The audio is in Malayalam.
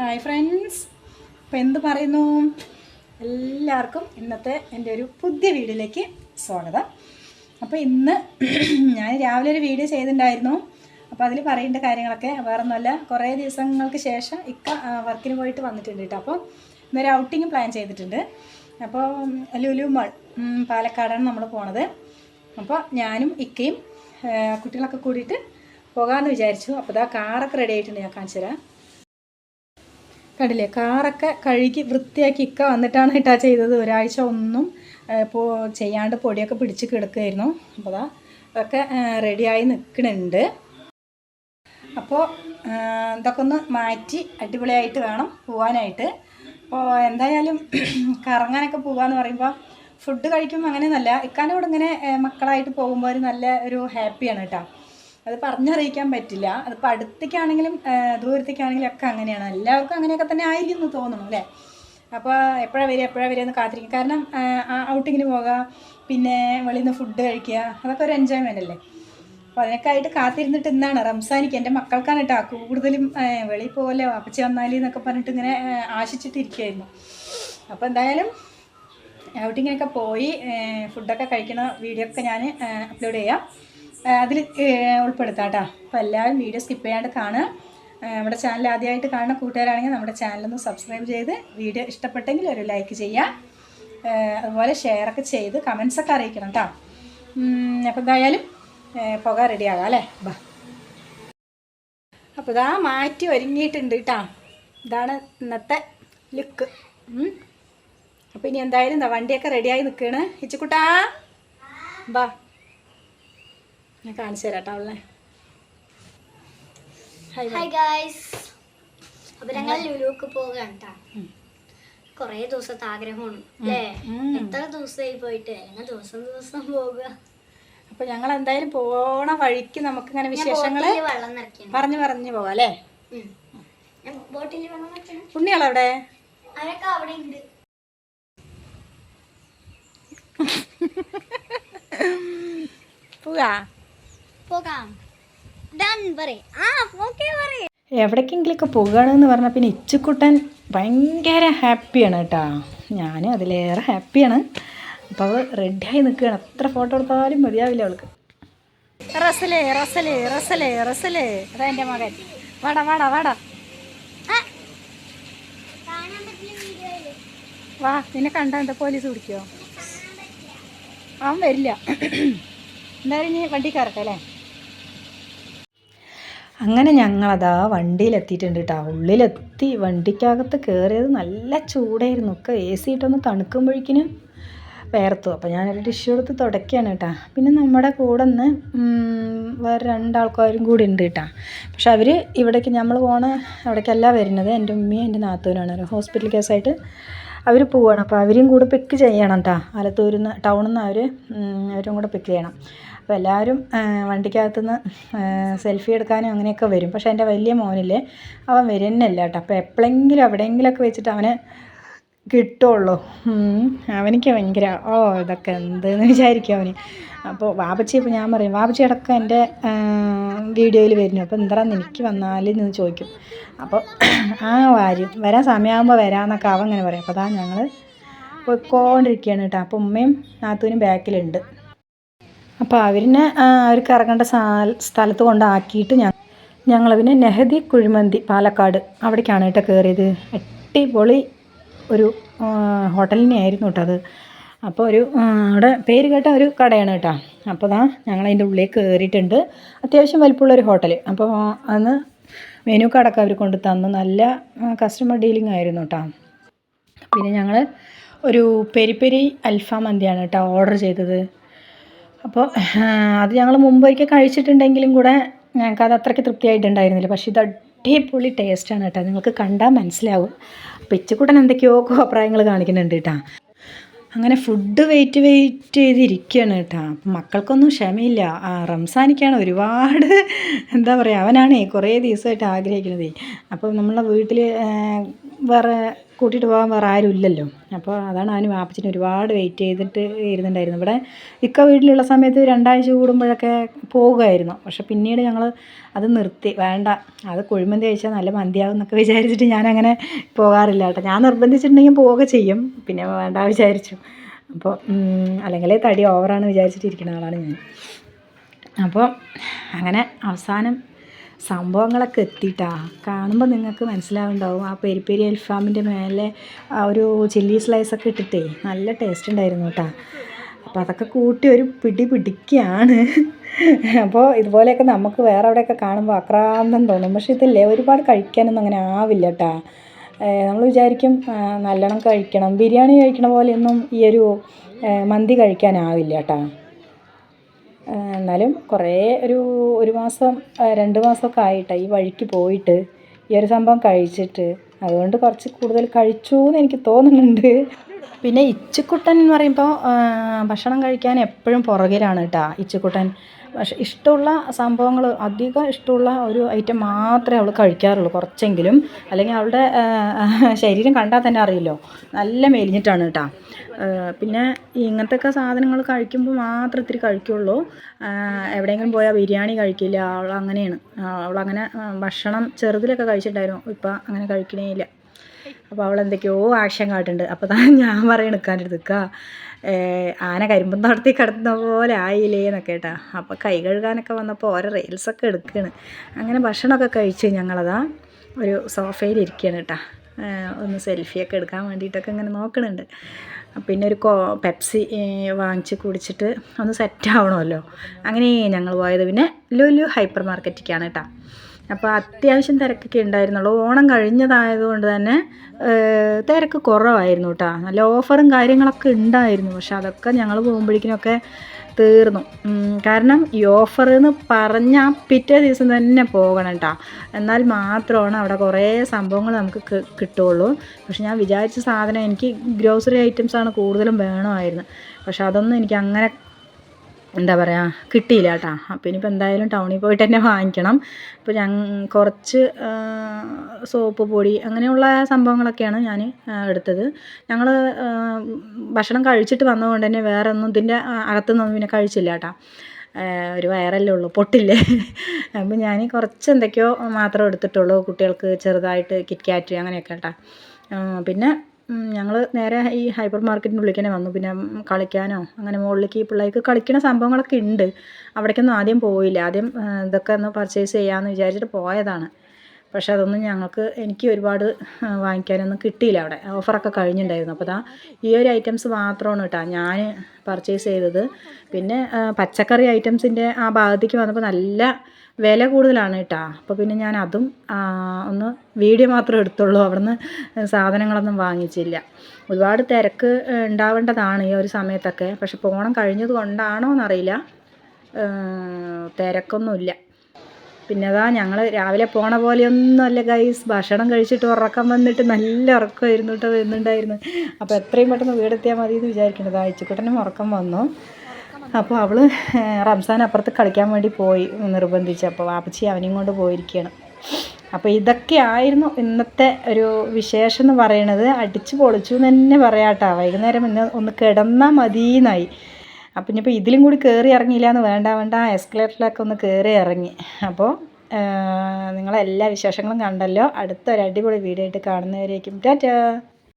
ഹായ് ഫ്രണ്ട്സ് അപ്പോൾ എന്ത് പറയുന്നു? എല്ലാവർക്കും ഇന്നത്തെ എന്റെ ഒരു പുതിയ വീഡിയോയിലേക്ക് സ്വാഗതം. അപ്പോൾ ഇന്ന് ഞാൻ രാവിലെ ഒരു വീഡിയോ ചെയ്തിട്ടുണ്ടായിരുന്നു. അപ്പോൾ അതിൽ പറയേണ്ട കാര്യങ്ങളൊക്കെ വേറെ ഒന്നുമല്ല കുറേ ദിവസങ്ങൾക്ക് ശേഷം ഇക്ക വർക്കിന് പോയിട്ട് വന്നിട്ടുണ്ട് കേട്ടോ. അപ്പോൾ ഇന്നൊരു ഔട്ടിങ് പ്ലാൻ ചെയ്തിട്ടുണ്ട്. അപ്പോൾ ലുലു മാൾ പാലക്കാടാണ് നമ്മൾ പോണത്. അപ്പോൾ ഞാനും ഇക്കയും കുട്ടികളൊക്കെ കൂടിയിട്ട് പോകാമെന്ന് വിചാരിച്ചു. അപ്പോൾ ഇതാ കാറൊക്കെ റെഡി ആയിട്ടുണ്ട്. ഞാൻ കാണിച്ചു തരാം. കണ്ടില്ലേ? കാറൊക്കെ കഴുകി വൃത്തിയാക്കി ഇക്ക വന്നിട്ടാണ് ഇട്ടാ ചെയ്തത്. ഒരാഴ്ച ഒന്നും ഇപ്പോൾ ചെയ്യാണ്ട് പൊടിയൊക്കെ പിടിച്ച് കിടക്കുമായിരുന്നു അപ്പോൾ അതാ അതൊക്കെ റെഡിയായി നിൽക്കുന്നുണ്ട്. അപ്പോൾ ഇതൊക്കെ ഒന്ന് മാറ്റി അടിപൊളിയായിട്ട് വേണം പോകാനായിട്ട് അപ്പോൾ എന്തായാലും കറങ്ങാനൊക്കെ പോകാമെന്ന് പറയുമ്പോൾ ഫുഡ് കഴിക്കുമ്പോൾ അങ്ങനെയൊന്നല്ല. ഇക്കാന്റെ കൂടെ ഇങ്ങനെ മക്കളായിട്ട് പോകുമ്പോൾ ഒരു നല്ല ഒരു ഹാപ്പിയാണ് കേട്ടോ. അത് പറഞ്ഞറിയിക്കാൻ പറ്റില്ല. അത് അടുത്തേക്കാണെങ്കിലും ദൂരത്തേക്കാണെങ്കിലും ഒക്കെ അങ്ങനെയാണ്. എല്ലാവർക്കും അങ്ങനെയൊക്കെ തന്നെ ആയിരിക്കും എന്ന് തോന്നുന്നു അല്ലേ? അപ്പോൾ എപ്പോഴാണ് വരിക എപ്പോഴാണ് വരിക എന്ന് കാത്തിരിക്കും കാരണം ഔട്ടിങ്ങിന് പോകുക പിന്നെ വെളിയിൽ നിന്ന് ഫുഡ് കഴിക്കുക അതൊക്കെ ഒരു എൻജോയ്മെന്റ് അല്ലേ? അപ്പോൾ അതിനൊക്കെ ആയിട്ട് കാത്തിരുന്നിട്ട് ഇന്നാണ് റംസാനിക്ക് എന്റെ മക്കൾക്കാണ് കേട്ടോ കൂടുതലും വെളിയിൽ പോകല്ലേ അപ്പച്ചി വന്നാലി എന്നൊക്കെ പറഞ്ഞിട്ട് ഇങ്ങനെ ആശിച്ചിട്ടിരിക്കുമായിരുന്നു അപ്പോൾ എന്തായാലും ഔട്ടിങ്ങിനൊക്കെ പോയി ഫുഡൊക്കെ കഴിക്കുന്ന വീഡിയോ ഒക്കെ ഞാൻ അപ്ലോഡ് ചെയ്യാം. അതിൽ ഉൾപ്പെടുത്താം കേട്ടോ. അപ്പോൾ എല്ലാവരും വീഡിയോ സ്കിപ്പ് ചെയ്യാണ്ട് കാണുക. നമ്മുടെ ചാനൽ ആദ്യമായിട്ട് കാണുന്ന കൂട്ടുകാരാണെങ്കിൽ നമ്മുടെ ചാനലൊന്ന് സബ്സ്ക്രൈബ് ചെയ്ത് വീഡിയോ ഇഷ്ടപ്പെട്ടെങ്കിൽ ഒരു ലൈക്ക് ചെയ്യുക. ആ, അതുപോലെ ഷെയറൊക്കെ ചെയ്ത് കമൻസൊക്കെ അറിയിക്കണം കേട്ടോ. അപ്പോൾ എന്തായാലും പുക റെഡിയാകാം അല്ലേ? ബാ. അപ്പോൾ ഇതാ മാറ്റി ഒരുങ്ങിയിട്ടുണ്ട് കേട്ടോ. ഇതാണ് ഇന്നത്തെ ലുക്ക് അപ്പോൾ ഇനി എന്തായാലും എന്താ വണ്ടിയൊക്കെ റെഡിയായി നിൽക്കുകയാണ് ഇച്ചിക്കുട്ടാ. ബാ. ഞാൻ കാണിച്ചു തരാം കേട്ടോ അവളെ ഹായ് ഗായ്സ് അപ്പൊ ഞങ്ങൾ ലുലുക്ക് പോകാണ് കൊറേ ദിവസത്തെ ആഗ്രഹമാണ് അല്ലേ. എത്ര ദിവസമായി പോയിട്ട്? ഞങ്ങൾ ദിവസം ദിവസം പോകുക അപ്പൊ ഞങ്ങൾ എന്തായാലും പോണ വഴിക്ക് നമുക്ക് ഇങ്ങനെ വിശേഷങ്ങൾ പറഞ്ഞു പറഞ്ഞു പോവാ അല്ലേ? പുണ്യാളവിടെ ഉണ്ണിയാളവിടെ പോവാ. പോകാം. ഡൺ പറയ്. ആ ഓക്കെ പറയ്. എവിടേക്കെങ്കിലുമൊക്കെ പോകുകയാണെന്ന് പറഞ്ഞാൽ പിന്നെ ഇച്ചുക്കുട്ടൻ ഭയങ്കര ഹാപ്പിയാണ് കേട്ടോ. ഞാൻ അതിലേറെ ഹാപ്പിയാണ്. അപ്പോൾ അവൾ റെഡിയായി നിൽക്കുകയാണ്. എത്ര ഫോട്ടോ എടുത്താലും മതിയാവില്ല അവൾക്ക്. റസലേ റസലേ റസലേ റസലേ. അതാ എന്റെ മകൻ. വട വട വട. വാ നിന്നെ കണ്ടാ എന്താ പോലീസ് പിടിക്കുമോ അവൻ വരില്ല. എന്തായാലും ഇനി വണ്ടി കയറട്ടെ അല്ലേ? അങ്ങനെ ഞങ്ങളതാ വണ്ടിയിലെത്തിയിട്ടുണ്ട് കേട്ടോ ഉള്ളിലെത്തി വണ്ടിക്കകത്ത് കയറിയത് നല്ല ചൂടായിരുന്നു. ഒക്കെ എ സി ഇട്ടൊന്ന് തണുക്കുമ്പോഴേക്കിനും വേർത്തു. അപ്പോൾ ഞാനൊരു ടിഷ്യൂ എടുത്ത് തുടക്കുകയാണ് കേട്ടോ പിന്നെ നമ്മുടെ കൂടെ നിന്ന് വേറെ രണ്ടാൾക്കാരും കൂടി ഉണ്ട് കേട്ടോ പക്ഷെ അവർ ഇവിടേക്ക് നമ്മൾ പോണ അവിടേക്കല്ല വരുന്നത്. എന്റെ ഉമ്മയും എന്റെ നാത്തൂനാണ് ഒരു ഹോസ്പിറ്റൽ കേസായിട്ട് അവർ പോവാണ്. അപ്പോൾ അവരെയും കൂടെ പിക്ക് ചെയ്യണം കേട്ടോ ആലത്തൂരിൽ നിന്ന് ടൗണിൽ നിന്ന് അവർ അവരും കൂടെ പിക്ക് ചെയ്യണം. അപ്പോൾ എല്ലാവരും വണ്ടിക്കകത്തുനിന്ന് സെൽഫി എടുക്കാനും അങ്ങനെയൊക്കെ വരും. പക്ഷേ എന്റെ വലിയ മോനില്ലേ അവൻ വരുന്നില്ല കേട്ടോ. അപ്പോൾ എപ്പോഴെങ്കിലും എവിടെയെങ്കിലുമൊക്കെ വെച്ചിട്ട് അവന് കിട്ടുള്ളൂ. അവനിക്ക് ഭയങ്കര ഓ ഇതൊക്കെ എന്തെന്ന് വിചാരിക്കും അവന്. അപ്പോൾ വാപ്പച്ചി ഇപ്പോൾ ഞാൻ പറയും വാപ്പച്ചി അടക്കം എന്റെ വീഡിയോയിൽ വരുന്നു. അപ്പോൾ എന്താണെന്ന് എനിക്ക് വന്നാലും എന്ന് ചോദിക്കും. അപ്പോൾ ആ വാര്യം വരാൻ സമയമാകുമ്പോൾ വരാമെന്നൊക്കെ അവൻ അങ്ങനെ പറയും. അപ്പോൾ അതാ ഞങ്ങൾ പോയിക്കൊണ്ടിരിക്കുകയാണ് കേട്ടോ. അപ്പോൾ ഉമ്മയും നാത്തൂനും ബാക്കിലുണ്ട്. അപ്പോൾ അവരിനെ അവർക്ക് ഇറങ്ങേണ്ട സ്ഥലത്ത് കൊണ്ടാക്കിയിട്ട് ഞാൻ ഞങ്ങൾ പിന്നെ നെഹദി കുഴിമന്തി പാലക്കാട് അവിടേക്കാണ് കേട്ടോ കയറിയത് അടിപൊളി ഒരു ഹോട്ടലിനെ ആയിരുന്നു കേട്ടോ അത്. അപ്പോൾ ഒരു അവിടെ പേര് കേട്ട ഒരു കടയാണ് കേട്ടോ. അപ്പോൾ ദാ ഞങ്ങൾ അതിന്റെ ഉള്ളിൽ കയറിയിട്ടുണ്ട് അത്യാവശ്യം വലിപ്പമുള്ള ഒരു ഹോട്ടൽ അപ്പോൾ അന്ന് മെനു കാർഡൊക്കെ അവർ കൊണ്ട് തന്നു. നല്ല കസ്റ്റമർ ഡീലിംഗ് ആയിരുന്നു കേട്ടോ. പിന്നെ ഞങ്ങൾ ഒരു പെരി പെരി അൽഫാം മന്തിയാണ് കേട്ടോ ഓർഡർ ചെയ്തത്. അപ്പോൾ അത് ഞങ്ങൾ മുമ്പൊരിക്കൽ കഴിച്ചിട്ടുണ്ടെങ്കിലും കൂടെ ഞങ്ങൾക്ക് അത് അത്രയ്ക്ക് തൃപ്തിയായിട്ടുണ്ടായിരുന്നില്ല. പക്ഷേ ഇത് അടിപൊളി ടേസ്റ്റാണ് കേട്ടോ നിങ്ങൾക്ക് കണ്ടാൽ മനസ്സിലാവും. അപ്പോൾ ഇച്ചക്കൂട്ടൻ എന്തൊക്കെയോ അഭിപ്രായങ്ങൾ കാണിക്കുന്നുണ്ട് കേട്ടോ അങ്ങനെ ഫുഡ് വെയിറ്റ് വെയിറ്റ് ചെയ്തിരിക്കുകയാണ് കേട്ടോ മക്കൾക്കൊന്നും ക്ഷമയില്ല. റംസാനിക്കാണ് ഒരുപാട് എന്താ പറയുക അവനാണേ കുറേ ദിവസമായിട്ട് ആഗ്രഹിക്കുന്നത്. അപ്പോൾ നമ്മളെ വീട്ടിൽ വേറെ കൂട്ടിയിട്ട് പോകാൻ വേറെ ആരും ഇല്ലല്ലോ അപ്പോൾ അതാണ് അവന് വാപ്പച്ചിന് ഒരുപാട് വെയിറ്റ് ചെയ്തിട്ട് ഇരുന്നുണ്ടായിരുന്നു ഇവിടെ ഇക്ക വീട്ടിലുള്ള സമയത്ത് രണ്ടാഴ്ച കൂടുമ്പോഴൊക്കെ പോകുമായിരുന്നു. പക്ഷെ പിന്നീട് ഞങ്ങൾ അത് നിർത്തി. വേണ്ട അത് കുഴിമന്തി കഴിച്ചാൽ നല്ല മന്തിയാവും എന്നൊക്കെ വിചാരിച്ചിട്ട് ഞാനങ്ങനെ പോകാറില്ല കേട്ടോ. ഞാൻ നിർബന്ധിച്ചിട്ടുണ്ടെങ്കിൽ പോവുക ചെയ്യും. പിന്നെ വേണ്ട വിചാരിച്ചു. അപ്പോൾ അല്ലെങ്കിൽ തടി ഓവറാണ് വിചാരിച്ചിട്ടിരിക്കുന്ന ആളാണ് ഞാൻ. അപ്പോൾ അങ്ങനെ അവസാനം സംഭവങ്ങളൊക്കെ എത്തിയിട്ടാ. കാണുമ്പോൾ നിങ്ങൾക്ക് മനസ്സിലാവുണ്ടാവും. ആ പെരി പെരി അൽഫാമിന്റെ മേലെ ആ ഒരു ചില്ലി സ്ലൈസൊക്കെ ഇട്ടിട്ടേ നല്ല ടേസ്റ്റ് ഉണ്ടായിരുന്നു കേട്ടോ അപ്പോൾ അതൊക്കെ കൂട്ടി ഒരു പിടി പിടിക്കുകയാണ് അപ്പോൾ ഇതുപോലെയൊക്കെ നമുക്ക് വേറെ എവിടെയൊക്കെ കാണുമ്പോൾ ആക്രാന്തം തോന്നും. പക്ഷേ ഇതില്ലേ ഒരുപാട് കഴിക്കാനൊന്നും അങ്ങനെ ആവില്ല കേട്ടോ നമ്മൾ വിചാരിക്കും നല്ലോണം കഴിക്കണം. ബിരിയാണി കഴിക്കണ പോലെയൊന്നും ഈ ഒരു മന്തി കഴിക്കാനാവില്ല കേട്ടോ എന്നാലും കുറേ ഒരു ഒരു മാസം രണ്ട് മാസമൊക്കെ ആയിട്ടാ ഈ വഴിക്ക് പോയിട്ട് ഈ ഒരു സംഭവം കഴിച്ചിട്ട്. അതുകൊണ്ട് കുറച്ച് കൂടുതൽ കഴിച്ചു എന്ന് എനിക്ക് തോന്നുന്നുണ്ട്. പിന്നെ ഇച്ചിക്കുട്ടൻ എന്ന് പറയുമ്പോൾ ഭക്ഷണം കഴിക്കാൻ എപ്പോഴും പുറകിലാണ് കേട്ടോ ഇച്ചിക്കുട്ടൻ. പക്ഷെ ഇഷ്ടമുള്ള സംഭവങ്ങൾ അധികം ഇഷ്ടമുള്ള ഒരു ഐറ്റം മാത്രമേ അവൾ കഴിക്കാറുള്ളൂ കുറച്ചെങ്കിലും. അല്ലെങ്കിൽ അവളുടെ ശരീരം കണ്ടാൽ തന്നെ അറിയില്ലോ. നല്ല മെലിഞ്ഞിട്ടാണ് കേട്ടോ പിന്നെ ഇങ്ങനത്തെയൊക്കെ സാധനങ്ങൾ കഴിക്കുമ്പോൾ മാത്രം ഇത്തിരി കഴിക്കുള്ളൂ. എവിടെയെങ്കിലും പോയാൽ ബിരിയാണി കഴിക്കില്ല. അവൾ അങ്ങനെയാണ്. അവളങ്ങനെ ഭക്ഷണം ചെറുതിലൊക്കെ കഴിച്ചിട്ടുണ്ടായിരുന്നു. ഇപ്പം അങ്ങനെ കഴിക്കണേ ഇല്ല അപ്പോൾ അവൾ എന്തൊക്കെയോ ആക്ഷൻ കാട്ടുണ്ട് അപ്പോൾ താ ഞാൻ പറയണ നിൽക്കാന്റെ നിൽക്കുക ആന കരിമ്പം നടത്തി കിടന്ന പോലെ ആയില്ലേ എന്നൊക്കെ കേട്ടാ. അപ്പോൾ കൈ കഴുകാനൊക്കെ വന്നപ്പോൾ ഓരോ റീൽസൊക്കെ എടുക്കുകയാണ് അങ്ങനെ ഭക്ഷണമൊക്കെ കഴിച്ച് ഞങ്ങളതാ ഒരു സോഫയിൽ ഇരിക്കുകയാണ് കേട്ടാ. ഒന്ന് സെൽഫിയൊക്കെ എടുക്കാൻ വേണ്ടിയിട്ടൊക്കെ ഇങ്ങനെ നോക്കുന്നുണ്ട് പിന്നെ ഒരു കോ പെപ്സി വാങ്ങിച്ച് കുടിച്ചിട്ട് ഒന്ന് സെറ്റ് ആവണമല്ലോ. അങ്ങനെ ഞങ്ങൾ പോയത് പിന്നെ ലുലു ഹൈപ്പർ മാർക്കറ്റിക്കാണ് കേട്ടോ. അപ്പോൾ അത്യാവശ്യം തിരക്കൊക്കെ ഉണ്ടായിരുന്നുള്ളൂ. ഓണം കഴിഞ്ഞതായതുകൊണ്ട് തന്നെ തിരക്ക് കുറവായിരുന്നു കേട്ടോ. നല്ല ഓഫറും കാര്യങ്ങളൊക്കെ ഉണ്ടായിരുന്നു. പക്ഷെ അതൊക്കെ ഞങ്ങൾ പോകുമ്പോഴേക്കിനൊക്കെ തീർന്നു. കാരണം ഈ ഓഫർ എന്ന് പറഞ്ഞാൽ പിറ്റേ ദിവസം തന്നെ പോകണം കേട്ടോ. എന്നാൽ മാത്രമാണ് അവിടെ കുറേ സംഭവങ്ങൾ നമുക്ക് കിട്ടുള്ളൂ പക്ഷെ ഞാൻ വിചാരിച്ച സാധനം എനിക്ക് ഗ്രോസറി ഐറ്റംസാണ് കൂടുതലും വേണമായിരുന്നു. പക്ഷെ അതൊന്നും എനിക്ക് അങ്ങനെ എന്താ പറയുക കിട്ടിയില്ല കേട്ടോ. അപ്പോൾ ഇനിയിപ്പോൾ എന്തായാലും ടൗണിൽ പോയിട്ട് തന്നെ വാങ്ങിക്കണം. അപ്പോൾ ഞാൻ കുറച്ച് സോപ്പ് പൊടി അങ്ങനെയുള്ള സംഭവങ്ങളൊക്കെയാണ് ഞാൻ എടുത്തത്. ഞങ്ങൾ ഭക്ഷണം കഴിച്ചിട്ട് വന്നതുകൊണ്ട് തന്നെ വേറെ ഒന്നും ഇതിന്റെ അകത്തുനിന്നൊന്നും പിന്നെ കഴിച്ചില്ല കേട്ടോ. ഒരു വയറല്ലേ ഉള്ളൂ പൊട്ടില്ലേ. അപ്പോൾ ഞാൻ കുറച്ച് എന്തൊക്കെയോ മാത്രമേ എടുത്തിട്ടുള്ളൂ കുട്ടികൾക്ക് ചെറുതായിട്ട് കിറ്റ് കാറ്റ് അങ്ങനെയൊക്കെ കേട്ടോ. പിന്നെ ഞങ്ങൾ നേരെ ഈ ഹൈപ്പർ മാർക്കറ്റിന്റെ ഉള്ളിലേക്ക് തന്നെ വന്നു. പിന്നെ കളിക്കാനോ അങ്ങനെ മുകളിലേക്ക് പിള്ളേർക്ക് കളിക്കണ സംഭവങ്ങളൊക്കെ ഉണ്ട് അവിടേക്കൊന്നും ആദ്യം പോയില്ല. ആദ്യം ഇതൊക്കെ ഒന്ന് പർച്ചേസ് ചെയ്യാമെന്ന് വിചാരിച്ചിട്ട് പോയതാണ്. പക്ഷേ അതൊന്നും ഞങ്ങൾക്ക് എനിക്ക് ഒരുപാട് വാങ്ങിക്കാനൊന്നും കിട്ടിയില്ല അവിടെ. ഓഫറൊക്കെ കഴിഞ്ഞിട്ടുണ്ടായിരുന്നു അപ്പോൾ ദാ ഈ ഒരു ഐറ്റംസ് മാത്രമാണ് കേട്ടോ ഞാൻ പർച്ചേസ് ചെയ്തത്. പിന്നെ പച്ചക്കറി ഐറ്റംസിന്റെ ആ ഭാഗത്തേക്ക് വന്നപ്പോൾ നല്ല വില കൂടുതലാണ് കേട്ടോ. അപ്പോൾ പിന്നെ ഞാൻ അതും ഒന്ന് വീഡിയോ മാത്രം എടുത്തുള്ളൂ. അവിടുന്ന് സാധനങ്ങളൊന്നും വാങ്ങിച്ചില്ല. ഒരുപാട് തിരക്ക് ഉണ്ടാവേണ്ടതാണ് ഈ ഒരു സമയത്തൊക്കെ. പക്ഷെ പോണം കഴിഞ്ഞത് കൊണ്ടാണോ എന്നറിയില്ല. തിരക്കൊന്നുമില്ല. പിന്നെ അതാ ഞങ്ങൾ രാവിലെ പോണ പോലെയൊന്നുമല്ല ഗൈസ് ഭക്ഷണം കഴിച്ചിട്ട് ഉറക്കം വന്നിട്ട് നല്ല ഉറക്കമായിരുന്നു കേട്ടോ വരുന്നുണ്ടായിരുന്നു അപ്പോൾ എത്രയും പെട്ടെന്ന് വീടെത്തിയാൽ മതി എന്ന് വിചാരിക്കുന്നത് അയച്ചുക്കുട്ടനും ഉറക്കം വന്നു. അപ്പോൾ അവൾ റംസാൻ അപ്പുറത്ത് കളിക്കാൻ വേണ്ടി പോയി നിർബന്ധിച്ച്. അപ്പോൾ വാപ്പച്ചി അവനെയും കൊണ്ട് പോയിരിക്കുകയാണ് അപ്പോൾ ഇതൊക്കെ ആയിരുന്നു ഇന്നത്തെ ഒരു വിശേഷം എന്ന് പറയണത്. അടിച്ചു പൊളിച്ചു എന്ന് തന്നെ പറയാട്ടോ. വൈകുന്നേരം ഇന്ന് ഒന്ന് കിടന്നാൽ മതിയെന്നായി അപ്പം ഇനിയിപ്പോൾ ഇതിലും കൂടി കയറി ഇറങ്ങിയില്ല എന്ന് വേണ്ട വേണ്ട. എസ്കലേറ്ററിലൊക്കെ ഒന്ന് കയറി ഇറങ്ങി. അപ്പോൾ നിങ്ങളെല്ലാ വിശേഷങ്ങളും കണ്ടല്ലോ. അടുത്തൊരു അടിപൊളി വീഡിയോ ആയിട്ട് കാണുന്നവരേക്കും. ടാറ്റാ!